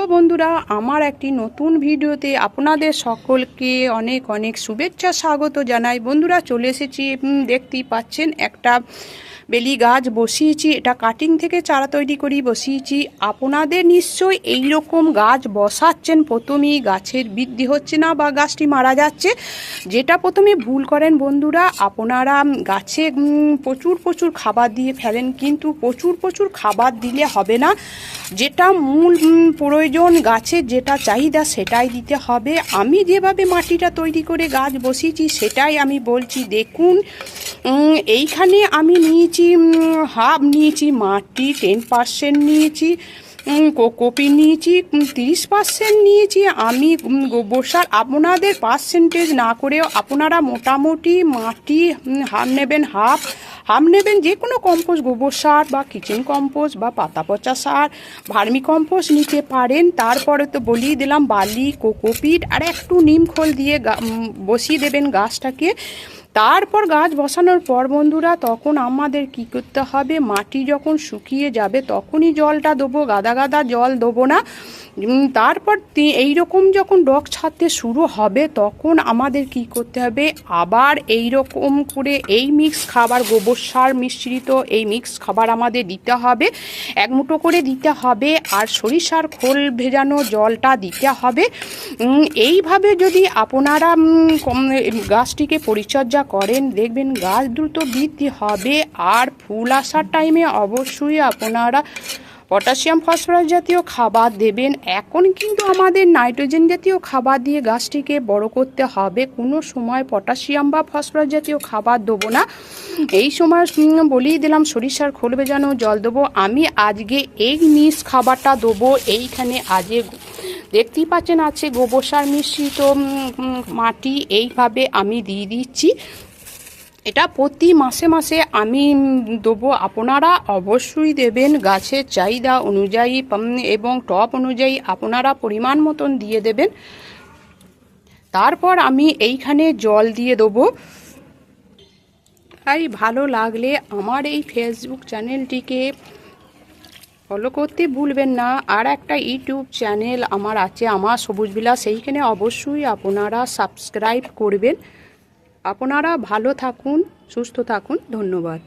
Hello বন্ধুরা, আমার একটি নতুন ভিডিওতে আপনাদের সকলকে অনেক অনেক শুভেচ্ছা, স্বাগত জানাই। বন্ধুরা, চলে এসেছি দেখতেই পাচ্ছেন একটা বেলি গাছ বসিয়েছি, এটা কাটিং থেকে চারা তৈরি করি, বসিয়েছি। আপনাদের নিশ্চয়ই এই রকম গাছ বসাচ্ছেন, প্রথমেই গাছের বৃদ্ধি হচ্ছে না বা গাছটি মারা যাচ্ছে। যেটা প্রথমে ভুল করেন বন্ধুরা, আপনারা গাছে প্রচুর প্রচুর খাবার দিয়ে ফেলেন, কিন্তু প্রচুর প্রচুর খাবার দিলে হবে না। যেটা মূল প্রয়োজন গাছের যেটা চাহিদা সেটাই দিতে হবে। আমি যেভাবে মাটিটা তৈরি করে গাছ বসিয়েছি, সেটাই আমি বলছি, দেখুন এইখানে আমি নিয়েছি হাফ নিয়েছি মাটি টেন পার্সেন্ট নিয়েছি উম, কো- কপি নিয়েছি তিরিশ পার্সেন্ট নিয়েছি। আমি গোবর সার আপনাদের পার্সেন্টেজ না করেও আপনারা মোটামুটি মাটি হাফ নেবেন হাফ হাফ নেবেন যে কোনো কম্পোস্ট গোবর সার বা কিচেন কম্পোস্ট বা পাতা পচা সার ভার্মি কম্পোস্ট নিতে পারেন। তারপরে তো বলিয়ে দিলাম বালি কোকোপিট আর একটু নিম খোল দিয়ে বসিয়ে দেবেন গাছটাকে। তারপর গাছ বসানোর পর বন্ধুরা, তখন আমাদের কি করতে হবে? মাটি যখন শুকিয়ে যাবে, তখনই জলটা দেবো, গাদা গাদা জল দেবো না। তারপর এই রকম যখন ডগ ছাড়তে শুরু হবে, তখন আমাদের কি করতে হবে? আবার এই রকম করে এই মিক্স খাবার, গোবর সার মিশ্রিত এই মিক্স খাবার আমাদের দিতে হবে। এক মুঠো করে দিতে হবে, আর সরিষার খোল ভেজানো জলটা দিতে হবে। এইভাবে যদি আপনারা গাছটিকে পরিচর্যা করেন, দেখবেন গাছ দ্রুত বৃদ্ধি হবে আর ফুল আসার টাইমে অবশ্যই আপনারা পটাশিয়াম ফসফরাস জাতীয় খাবার দেবেন। এখন কিন্তু আমাদের নাইট্রোজেন জাতীয় খাবার দিয়ে গাছটিকে বড় করতে হবে। কোনো সময় পটাশিয়াম বা ফসফরাস জাতীয় খাবার দেবো না। এই সময় বলেই দিলাম, সরিষার খোল ভেজানো জল দেবো। আমি আজকে এই মিক্স খাবারটা দেবো। এইখানে আজকে দেখতেই পাচ্ছেন আছে গোবর সার মিশ্রিত মাটি, এইভাবে আমি দিয়ে দিচ্ছি। এটা প্রতি মাসে মাসে আমি দেবো। আপনারা অবশ্যই দেবেন, গাছের চাহিদা অনুযায়ী এবং টপ অনুযায়ী আপনারা পরিমাণ মতন দিয়ে দেবেন। তারপর আমি এইখানে জল দিয়ে দেবো। তাই ভালো লাগলে আমার এই ফেসবুক চ্যানেলটিকে ফলো করতে ভুলবেন না। আর একটা ইউটিউব চ্যানেল আমার আছে, আমার সবুজ বিলাস, সেইখানে অবশ্যই আপনারা সাবস্ক্রাইব করবেন। আপনারা ভালো থাকুন, সুস্থ থাকুন, ধন্যবাদ।